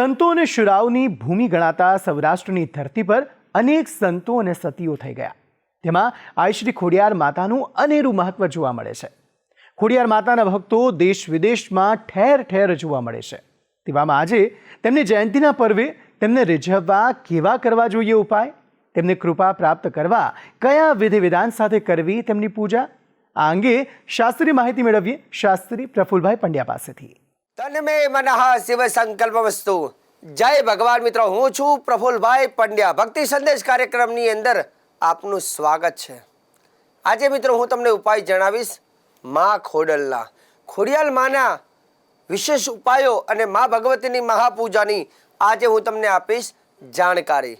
સંતો અને શુરાઓની ભૂમિ ગણાતા સૌરાષ્ટ્રની ધરતી પર અનેક સંતો અને સતીઓ થઈ ગયા. તેમાં આઈ શ્રી ખોડિયાર માતાનું અનેરું મહત્વ જોવા મળે છે. ખોડિયાર માતાના ભક્તો દેશ વિદેશમાં ઠેર ઠેર જોવા મળે છે. તેવામાં આજે તેમની જયંતિના પર્વે તેમને રીઝવવા કેવા કરવા જોઈએ ઉપાય? તેમને કૃપા પ્રાપ્ત કરવા કયા વિધિ વિધાન સાથે કરવી તેમની પૂજા? આ અંગે શાસ્ત્રી માહિતી મેળવીએ શાસ્ત્રી પ્રફુલભાઈ પંડ્યા પાસેથી. તન્મે મનઃ શિવ સંકલ્પ વસ્તુ જય ભગવાન મિત્રો હું છું પ્રફુલભાઈ પંડ્યા ભક્તિ સંદેશ કાર્યક્રમની અંદર આપનું સ્વાગત છે આજે મિત્રો હું તમને ઉપાય જણાવીશ મા ખોડલના ખોડિયાલ માના વિશેષ ઉપાયો અને મા ભગવતીની મહાપૂજાની આજે હું તમને આપીશ જાણકારી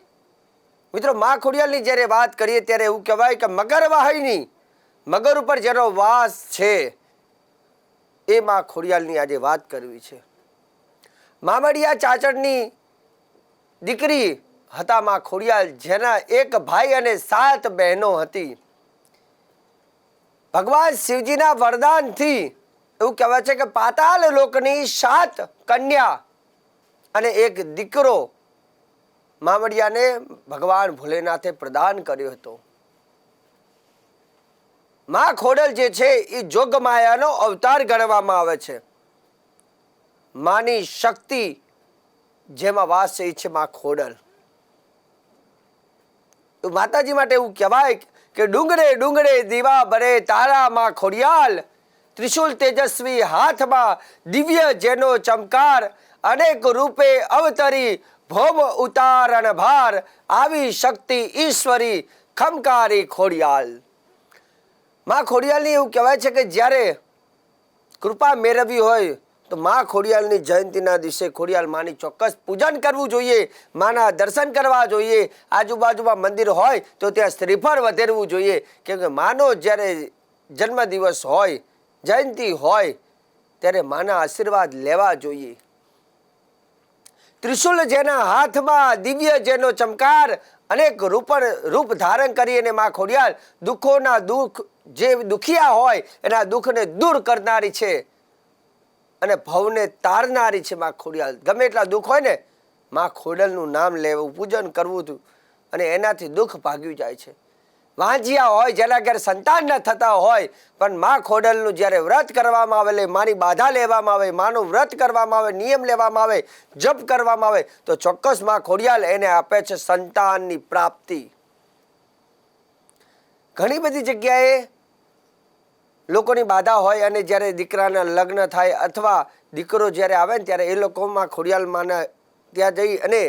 મિત્રો મા ખોડિયાલની જ્યારે વાત કરીએ ત્યારે એવું કહેવાય કે મગર વાહિની મગર ઉપર જેનો વાસ છે એ માં ખોડિયાલની આજે વાત કરવી છે. મામડિયા ચાચડની દીકરી હતા માં ખોડિયાલ, જેના એક ભાઈ અને સાત બહેનો હતી. ભગવાન શિવજીના વરદાનથી એવું કહેવાય છે કે પાતાલ લોકની સાત કન્યા અને એક દીકરો મામડિયાને ભગવાન ભોલેનાથે પ્રદાન કર્યો હતો. માં ખોડલ જે છે એ જોગમાયાનો અવતાર ગણવામાં આવે છે. માની શક્તિ જેમાં વાસ છે એ છે મા ખોડલ. તો માતાજી માટે એવું કહેવાય કે ડુંગરે ડુંગરે દીવા બરે તારા માં ખોડિયાલ, ત્રિશુલ તેજસ્વી હાથમાં દિવ્ય જેનો ચમકાર, અનેક રૂપે અવતરી ભોમ ઉતારણ ભાર, આવી શક્તિ ઈશ્વરી ખમકારી ખોડિયાલ. માં ખોડિયાલની એવું કહેવાય છે કે જ્યારે કૃપા મેળવવી હોય તો માં ખોડિયાલની જયંતિના દિવસે ખોડિયાલ માની ચોક્કસ પૂજન કરવું જોઈએ, માના દર્શન કરવા જોઈએ, આજુબાજુમાં મંદિર હોય તો ત્યાં શ્રીફળ વધેરવું જોઈએ. કેમ કે માનો જ્યારે જન્મદિવસ હોય, જયંતિ હોય, ત્યારે માના આશીર્વાદ લેવા જોઈએ. ત્રિશુલ જેના હાથમાં દિવ્ય જેનો ચમકાર, અનેક રૂપ રૂપ ધારણ કરી અને માં ખોડિયાલ દુઃખોના દુઃખ જે દુખિયા હોય, એના દુઃખને દૂર કરનારી છે અને ભવને તારનારી છે માં ખોડિયાલ. ગમે એટલા દુઃખ હોય ને, માં ખોડલનું નામ લેવું, પૂજન કરવું હતું અને એનાથી દુઃખ ભાગ્યું જાય છે. વાંજિયા હોય, જેના ઘેર સંતાન ન થતા હોય, પણ માં ખોડલનું જ્યારે વ્રત કરવામાં આવે માની બાધા લેવામાં આવે, માનું વ્રત કરવામાં આવે, નિયમ લેવામાં આવે, જપ કરવામાં આવે, તો ચોક્કસમાં ખોડિયાલ એને આપે છે સંતાનની પ્રાપ્તિ. ઘણી બધી જગ્યાએ લોકોની બાધા હોય અને જ્યારે દીકરાના લગ્ન થાય અથવા દીકરો જ્યારે આવે ને ત્યારે એ લોકોમાં ખોડિયાલમાંના ત્યાં જઈ અને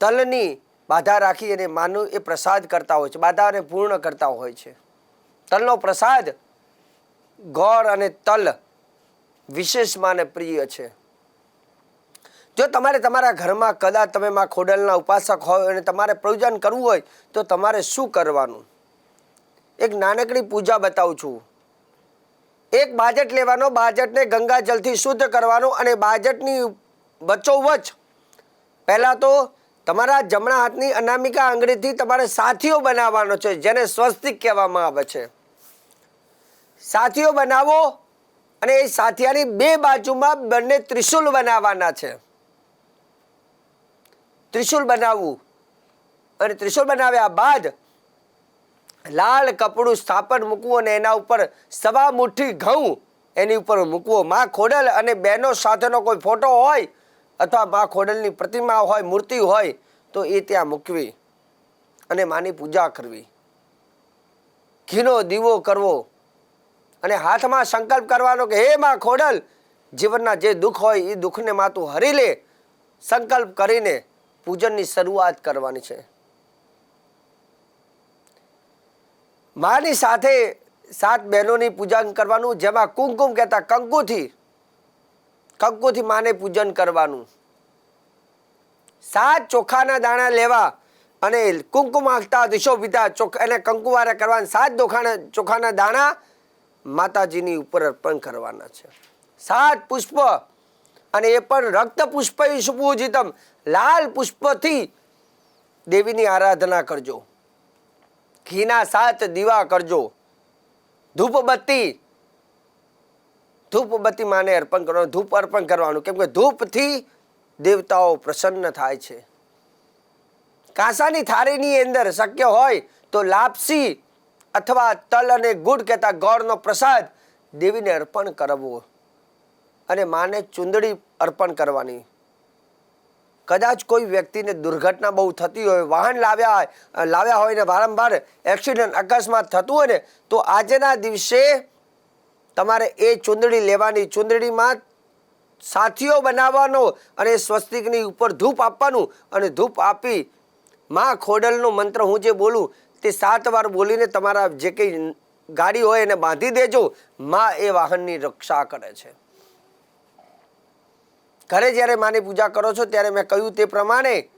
તલની બાધા રાખી અને માનું એ પ્રસાદ કરતા હોય છે, બાધાને પૂર્ણ કરતા હોય છે. તલનો પ્રસાદ, ગોળ અને તલ વિશેષ માને પ્રિય છે. જો તમારે તમારા ઘરમાં કદાચ તમે માં ખોડલના ઉપાસક હોય અને તમારે પ્રયોજન કરવું હોય, તો તમારે શું કરવાનું? એક નાનકડી પૂજા બતાવું છું. એક બાજટ લેવાનો, બાજટને ગંગાજલથી શુદ્ધ કરવાનો અને બાજટની વચ્ચોવચ પહેલાં તો તમારા જમણા હાથની અનામિકા આંગળીથી તમારે સાથીઓ બનાવવાનો છે, જેને સ્વસ્તિક કહેવામાં આવે છે. સાથીઓ બનાવો અને એ સાથિયાની બે બાજુમાં બંને ત્રિશુલ બનાવવાના છે. ત્રિશુલ બનાવવું. અને ત્રિશુલ બનાવ્યા બાદ લાલ કપડું સ્થાપન મૂકવું અને એના ઉપર સવા મુઠ્ઠી ઘઉં એની ઉપર મૂકવો. માં ખોડલ અને બહેનો સાથેનો કોઈ ફોટો હોય અથવા માં ખોડલની પ્રતિમા હોય, મૂર્તિ હોય, તો એ ત્યાં મૂકવી અને માની પૂજા કરવી. ઘીનો દીવો કરવો અને હાથમાં સંકલ્પ કરવાનો કે, હે માં ખોડલ, જીવનના જે દુઃખ હોય, એ દુઃખને માં તું હરી લે. સંકલ્પ કરીને પૂજનની શરૂઆત કરવાની છે. માની સાથે સાત બહેનોની પૂજન કરવાનું, જેમાં કુમકુમ કહેતા કંકુથી કંકુથી માને પૂજન કરવાનું. સાત ચોખાના દાણા લેવા અને કુમકુમ આંખતા દિશો પિતા ચોખા, એને કંકુવારે કરવાના, સાત દોખાના, ચોખાના દાણા માતાજીની ઉપર અર્પણ કરવાના છે. સાત પુષ્પ અને એ પણ રક્ત પુષ્પ સુપૂજિતમ લાલ પુષ્પથી દેવીની આરાધના કરજો. ઘીના સાત દીવા કરજો. ધૂપબત્તી. ધૂપબત્તી માને અર્પણ કરવાનું, ધૂપ અર્પણ કરવાનું. કેમ કે ધૂપથી દેવતાઓ પ્રસન્ન થાય છે. કાંસાની થાળીની અંદર શક્ય હોય તો લાપસી અથવા તલ અને ગુડ કહેતા ગોળનો પ્રસાદ દેવીને અર્પણ કરવો. અને માને ચૂંદડી અર્પણ કરવાની. કદાચ કોઈ વ્યક્તિને દુર્ઘટના બહુ થતી હોય, વાહન લાવ્યા લાવ્યા હોય ને વારંવાર એક્સિડન્ટ અકસ્માત થતું હોય ને, તો આજના દિવસે તમારે એ ચૂંદડી લેવાની, ચૂંદડીમાં સાથીઓ બનાવવાનો અને સ્વસ્તિકની ઉપર ધૂપ આપવાનું અને ધૂપ આપી માં ખોડલનો મંત્ર હું જે બોલું તે સાત વાર બોલીને તમારા જે કંઈ ગાડી હોય એને બાંધી દેજો, માં એ વાહનની રક્ષા કરે છે. ઘરે જ્યારે માની પૂજા કરો છો, ત્યારે મેં કહ્યું તે પ્રમાણે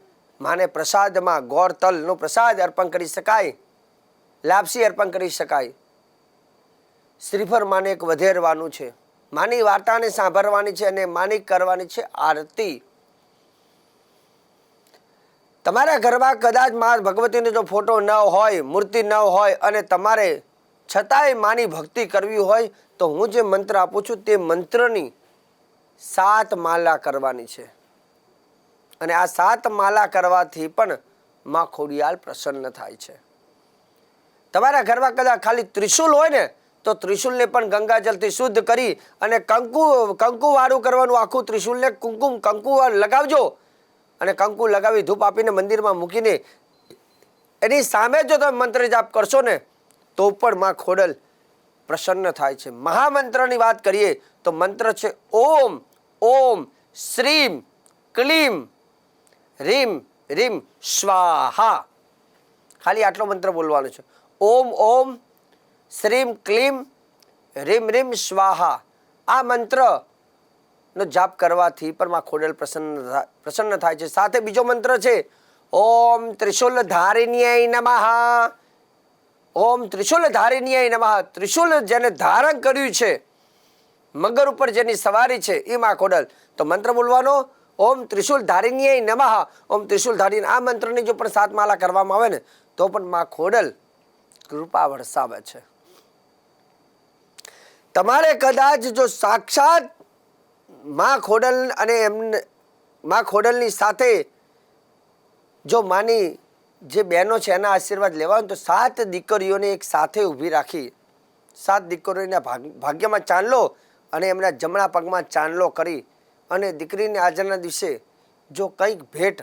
માને પ્રસાદમાં ગોળ તલનો પ્રસાદ અર્પણ કરી શકાય, લાપસી અર્પણ કરી શકાય. શ્રીફર માને એક વધેરવાનું છે. માની વાર્તાને સાંભળવાની છે અને માની કરવાની છે આરતી. તમારા ઘરમાં કદાચ મા ભગવતીનો જો ફોટો ન હોય, મૂર્તિ ન હોય અને તમારે છતાંય માની ભક્તિ કરવી હોય, તો હું જે મંત્ર આપું છું તે મંત્રની સાત માલા કરવાની છે. અને આ સાત માલા કરવાથી પણ મા ખોડિયાલ પ્રસન્ન થાય છે. તમારા ઘરમાં કદાચ ખાલી ત્રિશુલ હોય ને, તો ત્રિશુલને પણ ગંગાજલથી શુદ્ધ કરી અને કંકુ, કંકુવાળું કરવાનું આખું ત્રિશુલને કુંકુમ, કંકુ લગાવજો. અને કંકુ લગાવી ધૂપ આપીને મંદિરમાં મૂકીને, એની સામે જો તમે મંત્ર જાપ કરશો ને, તો પણ માં ખોડલ પ્રસન્ન થાય છે. મહામંત્રની વાત કરીએ તો મંત્ર છે, ઓમ. ઓમ શ્રીમ ક્લીમ રીમ રીમ સ્વાહા. ખાલી આટલો મંત્ર બોલવાનો છે. ઓમ ઓમ શ્રીમ ક્લીમ રીમ રીમ સ્વાહા. આ મંત્ર નો જાપ કરવાથી પણ માં ખોડેલ પ્રસન્ન પ્રસન્ન થાય છે. સાથે બીજો મંત્ર છે, ઓમ ત્રિશુલ ધારિણ્યય નમઃ. ઓમ ત્રિશુલ ધારિણ્યય નમઃ. ત્રિશુલ જેને ધારણ કર્યું છે મગર ઉપર જેની સવારી છે એ માં ખોડલ. તો મંત્ર બોલવાનો, ઓમ ત્રિશુલ ધારીનીય નમઃ. ઓમ ત્રિશુલ ધારીને આ મંત્રની જો પણ સાત માલા કરવામાં આવે ને, તો પણ માં ખોડલ કૃપા વરસાવે છે. તમારે કદાચ જો સાક્ષાતમાં ખોડલ અને એમને, માં ખોડલની સાથે જો માની જે બહેનો છે, એના આશીર્વાદ લેવા તો સાત દીકરીઓને એક સાથે ઊભી રાખી, સાત દીકરીઓના ભાગ, ભાગ્યમાં ચાંદલો અને એમના જમણા પગમાં ચાંદલો કરી અને દીકરીને આજના દિવસે જો કંઈક ભેટ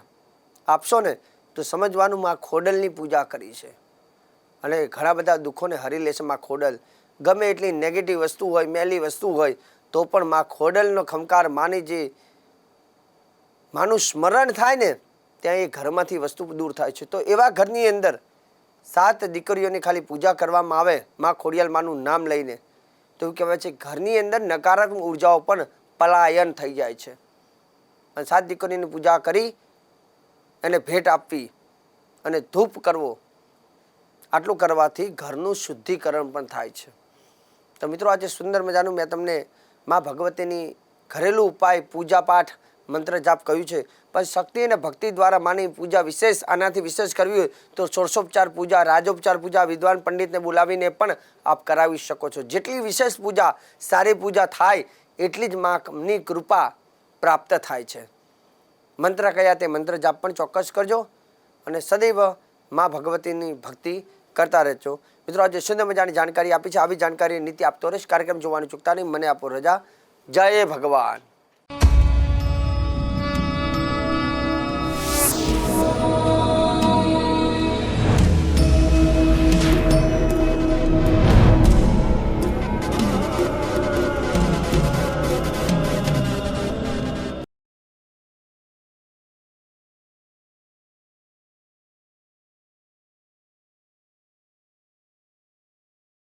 આપશો ને, તો સમજવાનું માં ખોડલની પૂજા કરી છે. અને ઘણા બધા દુઃખોને હરી લેશે માં ખોડલ. ગમે એટલી નેગેટિવ વસ્તુ હોય, મેલી વસ્તુ હોય, તો પણ માં ખોડલનો ખમકાર માની જે માનું સ્મરણ થાય ને, ત્યાં એ ઘરમાંથી વસ્તુ દૂર થાય છે. તો એવા ઘરની અંદર સાત દીકરીઓની ખાલી પૂજા કરવામાં આવે, માં ખોડિયાલ માનું નામ લઈને. તો એવું કહેવાય છે, ઘરની અંદર નકારાત્મક ઉર્જાઓ પણ પલાયન થઈ જાય છે. અને સાત દીકરીની પૂજા કરી એને ભેટ આપવી અને ધૂપ કરવો, આટલું કરવાથી ઘરનું શુદ્ધિકરણ પણ થાય છે. તો મિત્રો, આજે સુંદર મજાનું મેં તમને મા ભગવતીની ઘરેલું ઉપાય પૂજા પાઠ મંત્ર જાપ કહ્યું છે. પણ શક્તિ અને ભક્તિ દ્વારા માની પૂજા વિશેષ આનાથી વિશેષ કરવી હોય તો ષોડશોપચાર પૂજા, રાજોપચાર પૂજા, વિદ્વાન પંડિતને બોલાવીને પણ આપ કરાવી શકો છો. જેટલી વિશેષ પૂજા સારી પૂજા થાય, એટલી જ માની કૃપા પ્રાપ્ત થાય છે. મંત્ર કયા તે મંત્ર જાપ પણ ચોક્કસ કરજો અને સદૈવ મા ભગવતીની ભક્તિ કરતા રહેજો. મિત્રો, આજે સુંદર મજાની જાણકારી આપી છે. આવી જાણકારી નીતિ આપતો રહીશ. કાર્યક્રમ જોવાની ચૂકતા નહીં. મને આપો રજા. જય ભગવાન.